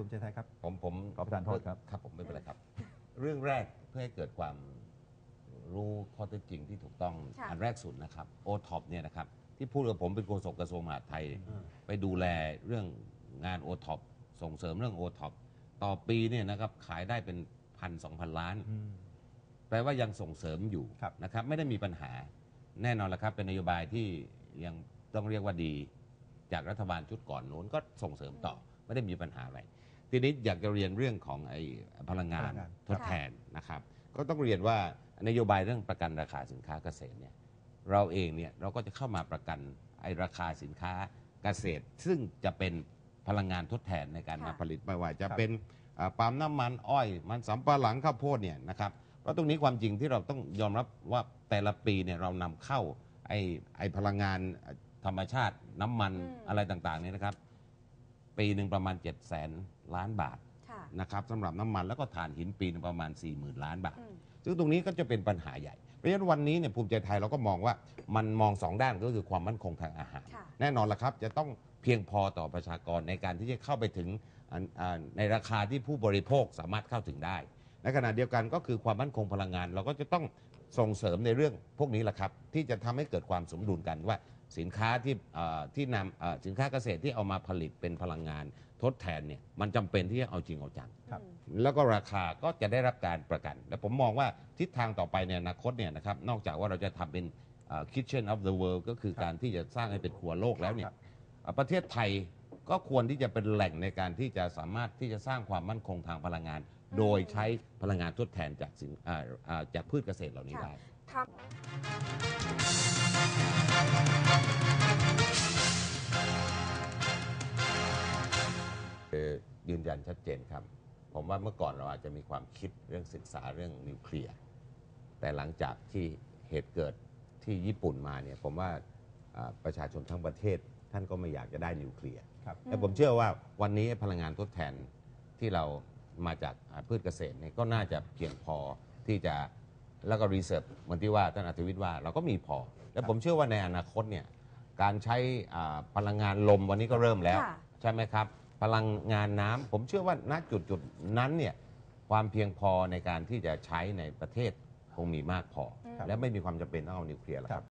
ภูมิใจไทยครับ ผมผมขอประทานโทษครับ ครับผมไม่เป็นไรครับ เรื่องแรกเพื่อให้เกิดความรู้ข้อเท็จจริงที่ถูกต้องค่ะ อันแรกสุดนะครับโอท็อปเนี่ยนะครับ ที่พูดกับผมเป็นโฆษกกระทรวงมหาดไทยไปดูแลเรื่องงานโอท็อปส่งเสริมเรื่องโอท็อปต่อปีเนี่ยนะครับขายได้เป็นพันสองพันล้าน อืม แปลว่ายังส่งเสริมอยู่ครับ นะครับ ไม่ได้มีปัญหาแน่นอนละครับ เป็นนโยบายที่ยังต้องเรียกว่าดี จากรัฐบาลชุดก่อนโน้นก็ส่งเสริมต่อไม่ได้มีปัญหาอะไร ทีนี้อยากจะเรียนเรื่องของไอ้พลังงานพลังงาน ทดแทนนะครับ ก็ต้องเรียนว่านโยบายเรื่องประกันราคาสินค้าเกษตรเนี่ยเราเองเนี่ยเราก็จะเข้ามาประกันไอ้ราคาสินค้าเกษตร ซึ่งจะเป็นพลังงานทดแทนในการมาค่ะ ผลิตไม่ว่าจะครับ เป็นอ่าปาล์มน้ำมันอ้อย มันสำปะหลังข้าวโพดเนี่ยนะครับเพราะตรงนี้ความจริงที่เราต้องยอมรับว่าแต่ละปีเนี่ยเรานำเข้าไอ้ไอ้พลังงานธรรมชาติน้ำมันอืม อะไรต่างๆเนี่ยนะครับ ปีหนึ่งประมาณ 7 0 0แสนล้านบาทค่ะนะครับสำหรับน้ำมันแล้วก็ถ่านหินปีหนึงประมาณ 4 0,000 ล้านบาท อืมซึ่งตรงนี้ก็จะเป็นปัญหาใหญ่ เพราะฉะนั้นวันนี้เนี่ยภูมิใจไทยเราก็มองว่ามันมองสองด้านก็คือความมั่นคงทางอาหาร ค่ะ แน่นอนละครับจะต้องเพียงพอต่อประชากรในการที่จะเข้าไปถึงอันอ่าในราคาที่ผู้บริโภคสามารถเข้าถึงได้ ในขณะเดียวกันก็คือความมั่นคงพลังงาน เราก็จะต้องส่งเสริมในเรื่องพวกนี้แหละครับ ที่จะทำให้เกิดความสมดุลกันว่า สินค้าที่เอ่อที่นำเอ่อสินค้าเกษตรที่เอามาผลิตเป็นพลังงานทดแทนเนี่ยมันจำเป็นที่จะเอาจริงเอาจัง ครับอืมแล้วก็ราคาก็จะได้รับการประกัน และผมมองว่าทิศทางต่อไปในอนาคตเนี่ยนะครับนอกจากว่าเราจะทำเป็นเอ่อ kitchen of the world ก็คือการที่จะสร้างให้เป็นครัวโลกแล้วเนี่ยครับ เอ่อประเทศไทยก็ควรที่จะเป็นแหล่งในการที่จะสามารถที่จะสร้างความมั่นคงทางพลังงาน โดยใช้พลังงานทดแทนจากสินอ่าอ่าจากพืชเกษตรเหล่านี้ค่ะ ได้ ทำ ยืนยันชัดเจนครับ ผมว่าเมื่อก่อนเราอาจจะมีความคิดเรื่องศึกษาเรื่องนิวเคลียร์แต่หลังจากที่เหตุเกิดที่ญี่ปุ่นมาเนี่ยผมว่าอ่าประชาชนทั้งประเทศท่านก็ไม่อยากจะได้นิวเคลียร์ครับแต่ผมเชื่อว่าวันนี้พลังงานทดแทนที่เรามาจากอ่าพืชเกษตรเนี่ยก็น่าจะเพียงพอที่จะแล้วก็รีเสิร์ชเหมือนที่ว่าท่านอัธวิทย์ว่าเราก็มีพอ และผมเชื่อว่าในอนาคตเนี่ยการใช้อ่าพลังงานลมวันนี้ก็เริ่มแล้วค่ะใช่ไหมครับ พลังงานน้ำผมเชื่อว่าณจุดจุดๆนั้นเนี่ยความเพียงพอในการที่จะใช้ในประเทศคงมีมากพออืมและไม่มีความจำเป็นต้องเอานิวเคลียร์แล้วครับ